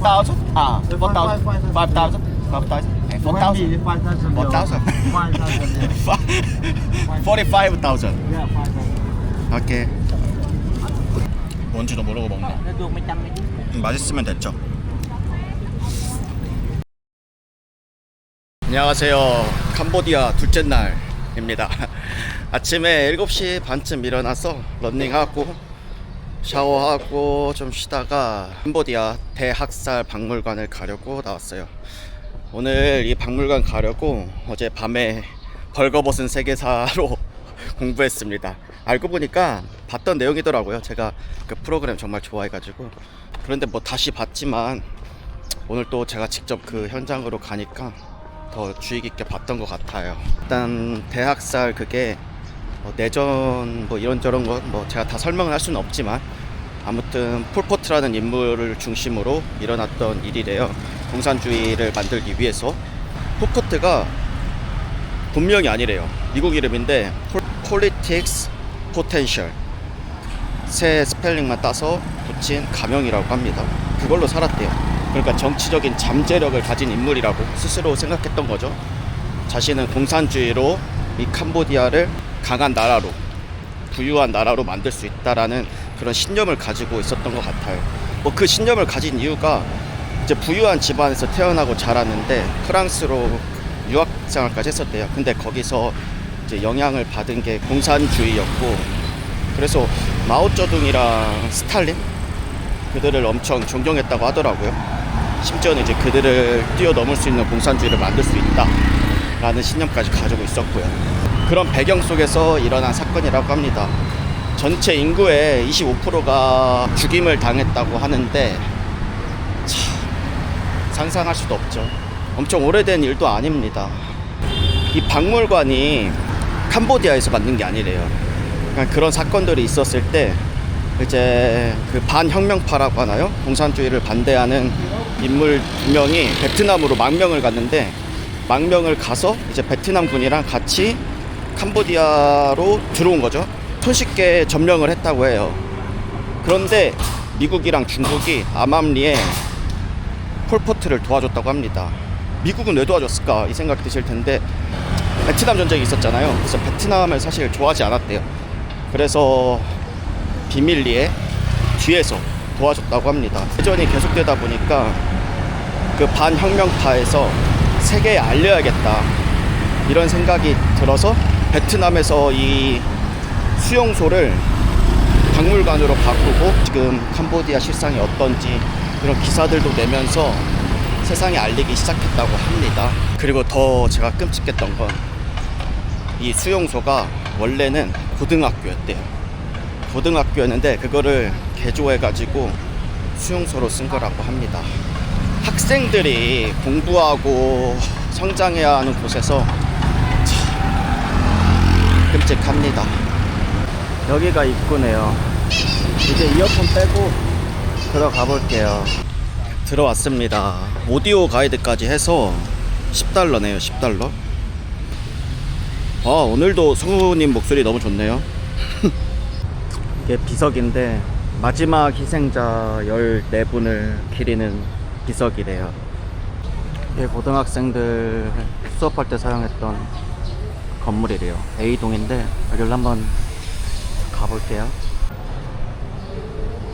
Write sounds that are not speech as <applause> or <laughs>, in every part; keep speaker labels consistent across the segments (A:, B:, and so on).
A: thousand? Ah, four thousand. Five thousand. Five thousand. And four thousand.
B: Five thousand.
A: Four thousand.
B: Five thousand. yeah.
A: Forty-five thousand.
B: Yeah, five thousand.
A: 오케이. 뭔지도 모르고 먹네.
B: Nó được mấy trăm mấy chứ.
A: 맛있으면 됐죠. 안녕하세요. 캄보디아 둘째 날입니다. 아침에 7시 반쯤 일어나서 런닝하고 샤워하고 좀 쉬다가 캄보디아 대학살 박물관을 가려고 나왔어요. 오늘 이 박물관 가려고 어제 밤에 벌거벗은 세계사로 <laughs> 공부했습니다. 알고 보니까 봤던 내용이더라고요. 제가 그 프로그램 정말 좋아해가지고. 그런데 뭐 다시 봤지만 오늘 또 제가 직접 그 현장으로 가니까 더 주의 깊게 봤던 것 같아요. 일단 대학살 그게 뭐 내전 뭐 이런저런 거 뭐 제가 다 설명을 할 수는 없지만 아무튼 폴포트라는 인물을 중심으로 일어났던 일이래요. 공산주의를 만들기 위해서 폴포트가 분명히 아니래요. 미국 이름인데 Politics Potential 새 스펠링만 따서 붙인 가명이라고 합니다. 그걸로 살았대요. 그러니까 정치적인 잠재력을 가진 인물이라고 스스로 생각했던 거죠. 자신은 공산주의로 이 캄보디아를 강한 나라로 부유한 나라로 만들 수 있다라는 그런 신념을 가지고 있었던 것 같아요. 뭐 그 신념을 가진 이유가 이제 부유한 집안에서 태어나고 자랐는데 프랑스로 유학 생활까지 했었대요. 근데 거기서 이제 영향을 받은 게 공산주의였고 그래서 마오쩌둥이랑 스탈린 그들을 엄청 존경했다고 하더라고요. 심지어는 이제 그들을 뛰어넘을 수 있는 공산주의를 만들 수 있다라는 신념까지 가지고 있었고요. 그런 배경 속에서 일어난 사건이라고 합니다. 전체 인구의 25%가 죽임을 당했다고 하는데 참 상상할 수도 없죠. 엄청 오래된 일도 아닙니다. 이 박물관이 캄보디아에서 만든 게 아니래요. 그러니까 그런 사건들이 있었을 때 이제 그 반혁명파라고 하나요? 공산주의를 반대하는 인물 두 명이 베트남으로 망명을 갔는데 망명을 가서 이제 베트남 군이랑 같이 캄보디아로 들어온 거죠. 손쉽게 점령을 했다고 해요. 그런데 미국이랑 중국이 암암리에 폴포트를 도와줬다고 합니다. 미국은 왜 도와줬을까 이 생각 드실 텐데 베트남 전쟁이 있었잖아요. 그래서 베트남을 사실 좋아하지 않았대요. 그래서 비밀리에 뒤에서 도와줬다고 합니다. 대전이 계속되다 보니까 그 반혁명파에서 세계에 알려야겠다 이런 생각이 들어서 베트남에서 이 수용소를 박물관으로 바꾸고 지금 캄보디아 실상이 어떤지 이런 기사들도 내면서 세상에 알리기 시작했다고 합니다. 그리고 더 제가 끔찍했던 건 이 수용소가 원래는 고등학교였대요. 고등학교였는데 그거를 개조해가지고 수용소로 쓴 거라고 합니다. 학생들이 공부하고 성장해야 하는 곳에서 참 끔찍합니다. 여기가 입구네요. 이제 이어폰 빼고 들어가 볼게요. 들어왔습니다. 오디오 가이드까지 해서 10달러네요, 10달러. 아, 오늘도 성우님 목소리 너무 좋네요. <laughs> 이게 비석인데, 마지막 희생자 14분을 기리는 비석이래요. 이게 고등학생들 수업할 때 사용했던 건물이래요. A동인데, 여기를 한번 가볼게요.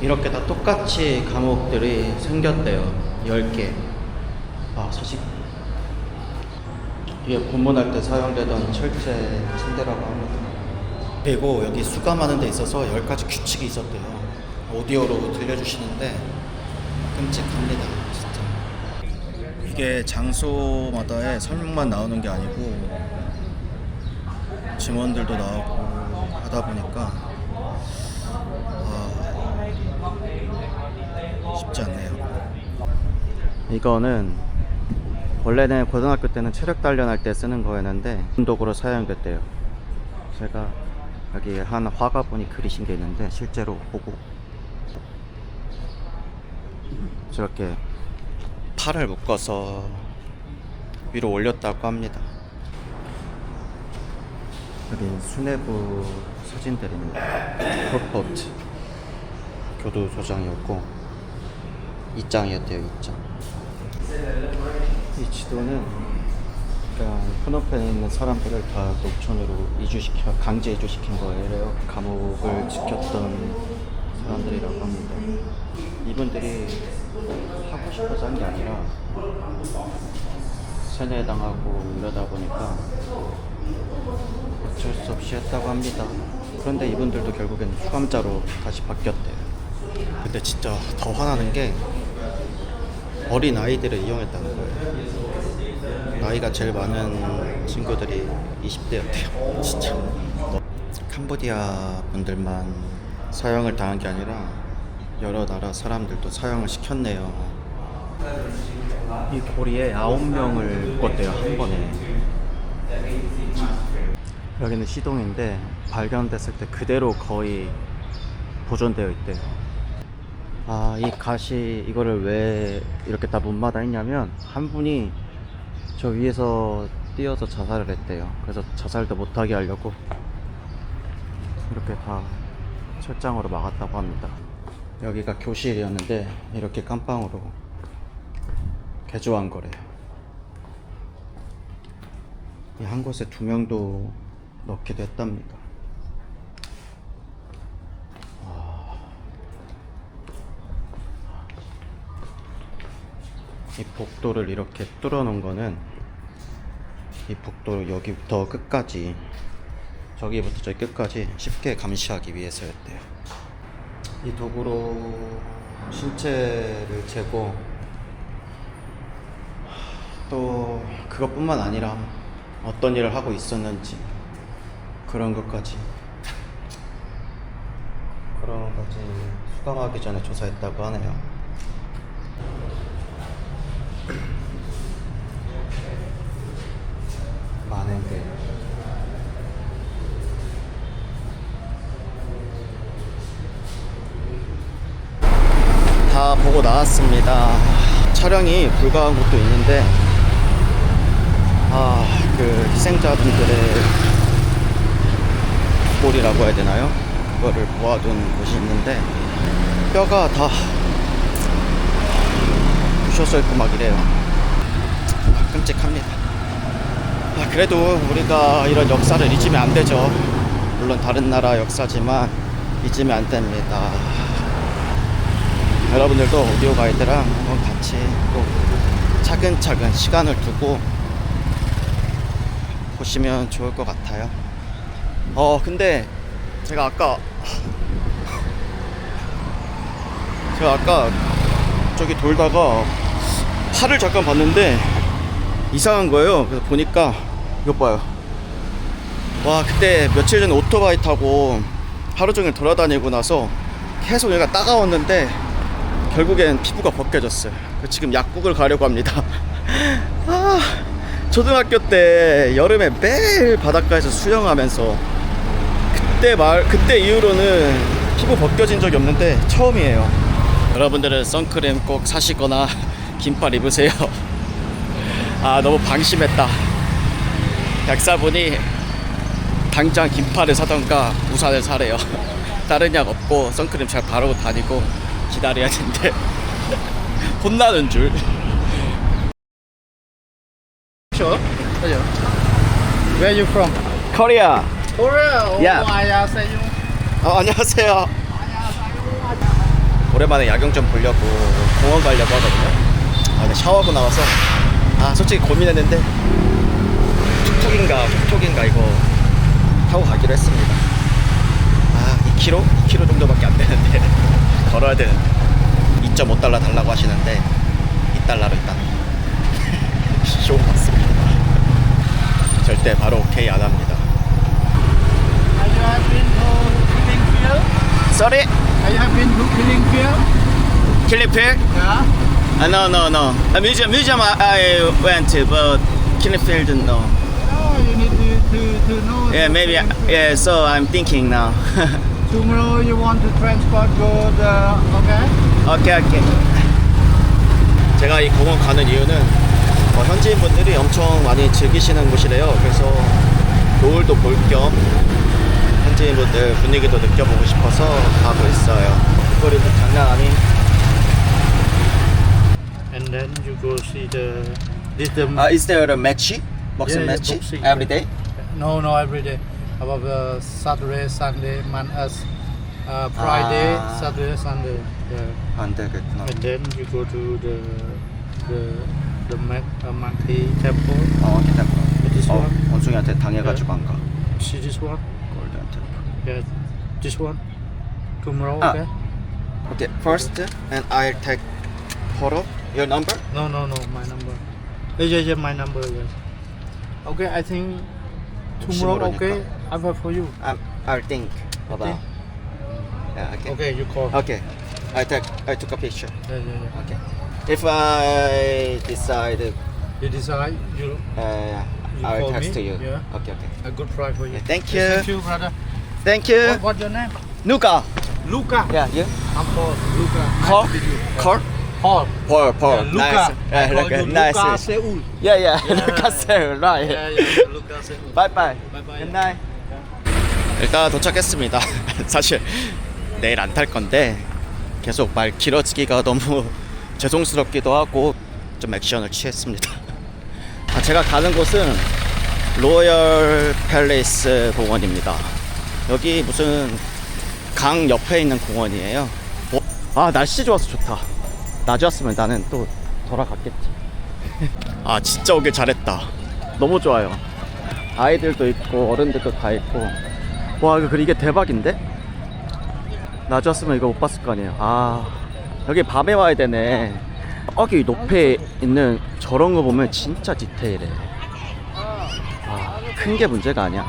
A: 이렇게 다 똑같이 감옥들이 생겼대요. 10개. 아, 사실 이게 고문할 때 사용되던 철제 침대라고 합니다. 그리고 여기 수감하는 데 있어서 10가지 규칙이 있었대요. 오디오로 들려주시는데 끔찍합니다. 진짜. 이게 장소마다의 설명만 나오는 게 아니고 증언들도 나오고 하다 보니까 아, 쉽지 않네요. 이거는 원래는 고등학교 때는 체력 단련할 때 쓰는 거였는데 운동으로 사용됐대요. 제가 여기 한 화가분이 그리신 게 있는데 실제로 보고 저렇게 팔을 묶어서 위로 올렸다고 합니다. 여기 수뇌부 사진들입니다. 폴포트 교도 소장이었고 입장이었대요, 입장. 이 지도는 그러니까 프놈펜에 있는 사람들을 다 녹촌으로 이주시켜 강제 이주시킨 거예요. 감옥을 지켰던 사람들이라고 합니다. 이분들이 하고 싶어서 한 게 아니라 세뇌당하고 이러다 보니까 어쩔 수 없이 했다고 합니다. 그런데 이분들도 결국엔 수감자로 다시 바뀌었대요. 근데 진짜 더 화나는 게 어린 아이들을 이용했다는 거예요. 나이가 제일 많은 친구들이 20대였대요. <laughs> 진짜. 캄보디아 분들만 사형을 당한 게 아니라 여러 나라 사람들도 사형을 시켰네요. 이 고리에 9명을 묶었대요, 한 번에. 여기는 시동인데 발견됐을 때 그대로 거의 보존되어 있대요. 아, 이 가시 이거를 왜 이렇게 다 문마다 했냐면 한 분이 저 위에서 뛰어서 자살을 했대요. 그래서 자살도 못하게 하려고 이렇게 다 철장으로 막았다고 합니다. 여기가 교실이었는데 이렇게 깜빵으로 개조한 거래요. 이한 곳에 두 명도 넣기도 했답니다. 이 복도를 이렇게 뚫어 놓은 거는 이 복도 여기부터 끝까지 저기부터 저기 끝까지 쉽게 감시하기 위해서였대요. 이 도구로 신체를 재고 또 그것뿐만 아니라 어떤 일을 하고 있었는지 그런 것까지 그런 것까지 수감하기 전에 조사했다고 하네요. 많은데 다 보고 나왔습니다. 촬영이 불가한 곳도 있는데 아 그 희생자분들의 골이라고 해야 되나요? 그거를 모아둔 곳이 있는데 뼈가 다 부셨을 거막 이래요. 아, 끔찍합니다. 아, 그래도 우리가 이런 역사를 잊으면 안 되죠. 물론 다른 나라 역사지만 잊으면 안 됩니다. 여러분들도 오디오 가이드랑 한번 같이 또 차근차근 시간을 두고 보시면 좋을 것 같아요. 어, 근데 제가 아까 제가 아까 저기 돌다가 팔을 잠깐 봤는데 이상한 거예요. 그래서 보니까 이거 봐요. 와 그때 며칠 전에 오토바이 타고 하루 종일 돌아다니고 나서 계속 얘가 따가웠는데 결국엔 피부가 벗겨졌어요. 지금 약국을 가려고 합니다. <laughs> 아 초등학교 때 여름에 매일 바닷가에서 수영하면서 그때 말 그때 이후로는 피부 벗겨진 적이 없는데 처음이에요. 여러분들은 선크림 꼭 사시거나 <laughs> 긴팔 입으세요. <laughs> 아 너무 방심했다. 약사분이 당장 긴팔을 사던가 우산을 사래요. <laughs> 다른 약 없고 선크림 잘 바르고 다니고 기다려야 된대. 혼나는 줄. Sure.
B: Where you from?
A: Korea.
B: Korea. Oh,
A: Yeah.
B: 안녕하세요.
A: 어, 안녕하세요. 오랜만에 야경 좀 보려고 공원 가려고 하거든요. 아, 근데 샤워하고 나와서 아 솔직히 고민했는데 툭툭인가 툭툭인가 이거 타고 가기로 했습니다. 아 2km? 2km 정도밖에 안 되는데 <laughs> 걸어야 되는데 2.5달러 달라고 하시는데 2달러로 일단 <laughs> 쇼 맞습니다. 절대 바로 오케이 안 합니다.
B: Have been to Killing Field?
A: Sorry,
B: you have been to Killing Field?
A: Killing Field?
B: Yeah.
A: Uh, no, no, no. A museum, museum I, I went to, but Kinfield, no.
B: Oh, you need to, to, to know.
A: Yeah, maybe. I, yeah, so I'm thinking now.
B: Tomorrow you want to transport go the okay?
A: 오케이, 오케이. 제가 이 공원 가는 이유는 어, 현지인 분들이 엄청 많이 즐기시는 곳이래요. 그래서 노을도 볼 겸 현지인 분들 분위기도 느껴보고 싶어서 가고 있어요. 거리도 장난 아닌
C: and then you go see the this the
A: Uh, is there a match? Boxing
C: Yeah, yeah,
A: match
C: boxing.
A: every day?
C: no no every day about uh, Saturday Sunday man us uh, Friday
A: Ah.
C: Saturday Sunday yeah.
A: 안 되겠구나.
C: and then you go to the the the Mac, uh, Monkey Temple
A: 어, 기다려.
C: this
A: 어,
C: one
A: 원숭이한테 당해가지고 안 가.
C: see this one Yeah, this one. Tomorrow,
A: ah.
C: okay?
A: Okay, first, uh, and I take photo. Your number?
C: No, no, no, my number. Yeah, yeah, yeah, my number. Yes. Okay, I think tomorrow. Okay, I will for you.
A: Um, I think about. Yeah, okay.
C: Okay, you call.
A: Okay, I take. I took a picture.
C: Yeah, yeah, yeah.
A: Okay. If I decide.
C: Uh, you decide. You.
A: Uh,
C: You
A: I'll
C: call
A: text
C: me?
A: to you.
C: Yeah.
A: Okay, okay.
C: a good price for you
A: Yeah, thank you.
C: thank you brother
A: Thank you.
C: what, what's your name
A: 누가?
C: Luca
A: Yeah, you.
C: I'm Paul Luca
A: Call? Call?
C: Paul
A: Paul, Paul.
C: Yeah, Luca
A: Nice.
C: I
A: Yeah,
C: call
A: Luca.
C: you
A: Nice.
C: Luca Seoul
A: Yeah, yeah.
C: Yeah.
A: Luca said right.
C: yeah yeah Luca Seoul
A: Bye bye.
C: Bye bye.
A: Good night. 일단 도착했습니다. 사실 내일 안 탈 건데 계속 말 길어지기가 너무 죄송스럽기도 하고 좀 액션을 취했습니다. 아, 제가 가는 곳은 로열 팰리스 공원입니다. 여기 무슨 강 옆에 있는 공원이에요. 어? 아 날씨 좋아서 좋다. 낮이었으면 나는 또 돌아갔겠지. <laughs> 아 진짜 오길 잘했다. 너무 좋아요. 아이들도 있고 어른들도 다 있고 와 이거 이게 대박인데? 낮이었으면 이거 못 봤을 거 아니에요. 아 여기 밤에 와야 되네. 여기 높에 있는 저런 거 보면 진짜 디테일해. 아, 큰 게 문제가 아니야.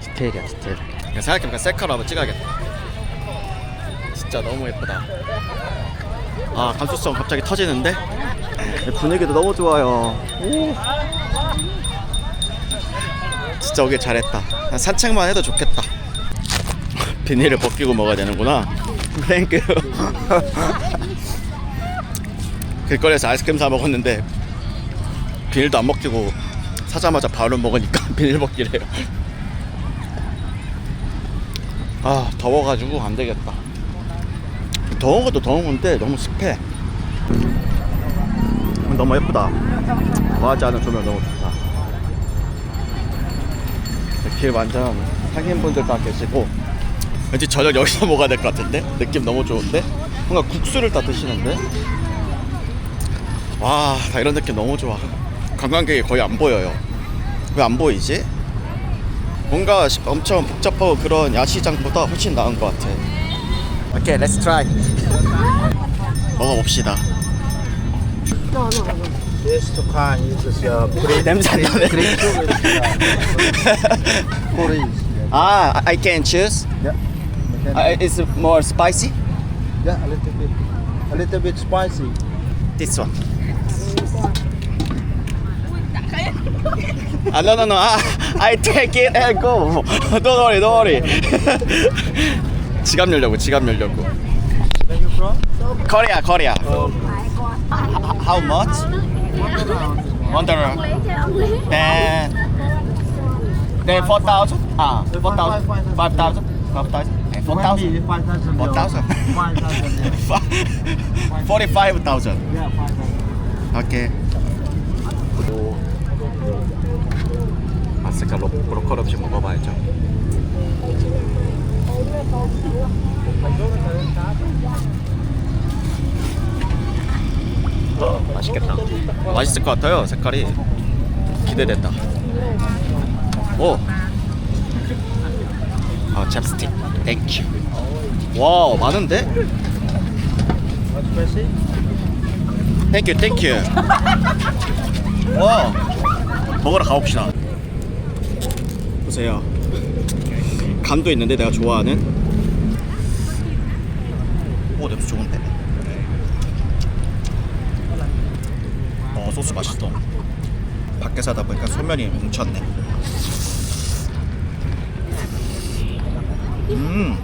A: 디테일이야 디테일. 생각해보니까 셀카로 한번 찍어야겠다. 진짜 너무 예쁘다. 아 감수성 갑자기 터지는데 분위기도 너무 좋아요. 오. 진짜 오길 잘했다. 한 산책만 해도 좋겠다. 비닐을 벗기고 먹어야 되는구나. <laughs> 땡큐. <laughs> 길거리에서 아이스크림 사 먹었는데 비닐도 안 벗기고 사자마자 바로 먹으니까 <laughs> 비닐 벗기래요. 아 더워가지고 안 되겠다. 더운 것도 더운 건데 너무 습해. 너무 예쁘다. 과하지 않은 조명 너무 좋다. 길 완전 상인분들 다 계시고 왠지 저녁 여기서 먹어야 될 것 같은데 느낌 너무 좋은데 뭔가 국수를 다 드시는데 와 다 이런 느낌 너무 좋아 관광객이 거의 안 보여요 왜 안 보이지? 뭔가 시- 엄청 복잡하고 그런 야시장보다 훨씬 나은 것 같아 오케이 렛츠 트라이 먹어봅시다
C: This to kind is uh, green
A: 냄새 안 나네
C: uh, Korean
A: 아 I can choose
B: Yeah.
A: uh, It's more spicy
B: Yeah, a little bit. A little bit spicy.
A: This one. 아, no, no, no. 아, I take it and go. Don't worry, don't worry. 지갑 열려고, 지갑 열려고.
C: Where you from?
A: Korea, Korea.
C: Oh,
A: How much? One dollar. Then, then four thousand. Ah, four thousand, five thousand, five thousand, and four thousand. Four thousand.
B: Five thousand.
A: forty-five thousand.
B: Yeah, five thousand.
A: 오케이. 아스카 로, 로컬 음식 먹어봐야죠. 어, 맛있겠다. 맛있을 것 같아요. 색깔이 기대된다. 오. 아, 찹스틱. 땡큐. 와, 많은데? 땡큐 땡큐 와 먹으러 가봅시다 보세요. 감도 있는데 내가 좋아하는. 오 냄새 좋은데? 어 소스 맛있어. 밖에서 하다 보니까 소면이 뭉쳤네. 음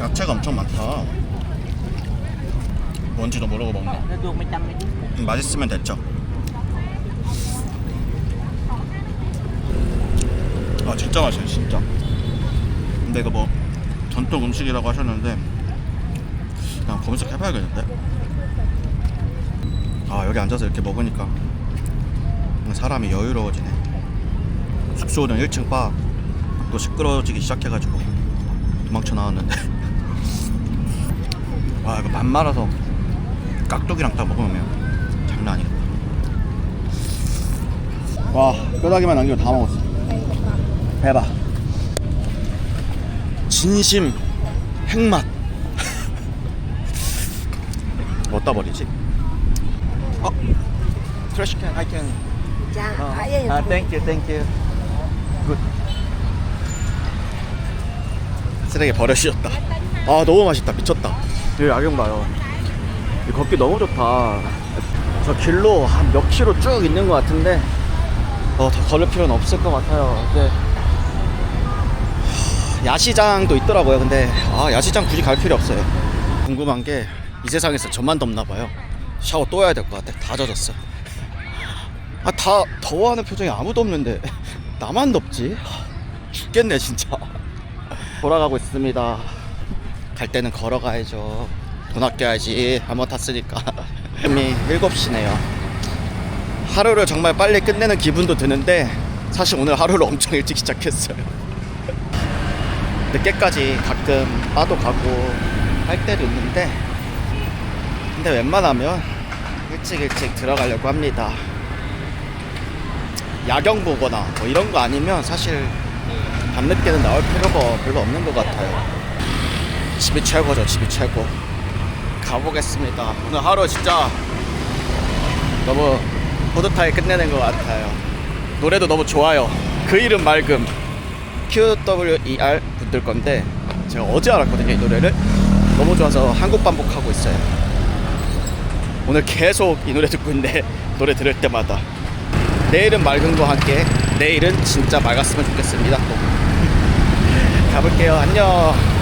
A: 야채가 엄청 많다. 뭔지도 모르고 먹네. 음, 맛있으면 됐죠. 아 진짜 맛있어요 진짜. 근데 이거 뭐 전통 음식이라고 하셨는데 그냥 검색해봐야겠는데. 아 여기 앉아서 이렇게 먹으니까 사람이 여유로워지네. 숙소는 1층 바. 또 시끄러워지기 시작해가지고 도망쳐 나왔는데. 와 <laughs> 이거 밥 말아서 깍두기랑 딱 먹으면 장난 아니겠다. 와 뼈다귀만 남기고 다 먹었어 대박 진심 핵맛 <laughs> 어디다 버리지? 어? 트래시 캔 I can
D: Dạ,
A: 어.
D: đây
A: 아, thank you, thank you. 굿. 쓰레기 버려주셨다. 아, 너무 맛있다. 미쳤다. 여기 야경 봐요. 걷기 너무 좋다. 저 길로 한 몇 킬로 쭉 있는 것 같은데, 어, 더 걸을 필요는 없을 것 같아요. 하, 야시장도 있더라고요. 근데, 아, 야시장 굳이 갈 필요 없어요. 궁금한 게, 이 세상에서 저만 덥나 봐요. 샤워 또 해야 될 것 같아. 다 젖었어. 아, 다 더워하는 표정이 아무도 없는데 <laughs> 나만 덥지? 하, <laughs> 죽겠네 진짜 <laughs> 돌아가고 있습니다 갈 때는 걸어가야죠 돈 아껴야지 한번 탔으니까 이미 7시네요 하루를 정말 빨리 끝내는 기분도 드는데 사실 오늘 하루를 엄청 일찍 시작했어요 늦게까지 가끔 바도 가고 할 때도 있는데 근데 웬만하면 일찍 일찍 들어가려고 합니다 야경 보거나 뭐 이런 거 아니면 사실 밤늦게는 나올 필요가 별로 없는 것 같아요. 집이 최고죠, 집이 최고. 가보겠습니다. 오늘 하루 진짜 너무 뿌듯하게 끝내는 것 같아요. 노래도 너무 좋아요. 그 이름 맑음. QWER 분들 건데 제가 어제 알았거든요, 이 노래를. 너무 좋아서 한국 반복하고 있어요. 오늘 계속 이 노래 듣고 있는데 <laughs> 노래 들을 때마다. 내일은 맑음과 함께 내일은 진짜 맑았으면 좋겠습니다. 또 <laughs> 가볼게요. 안녕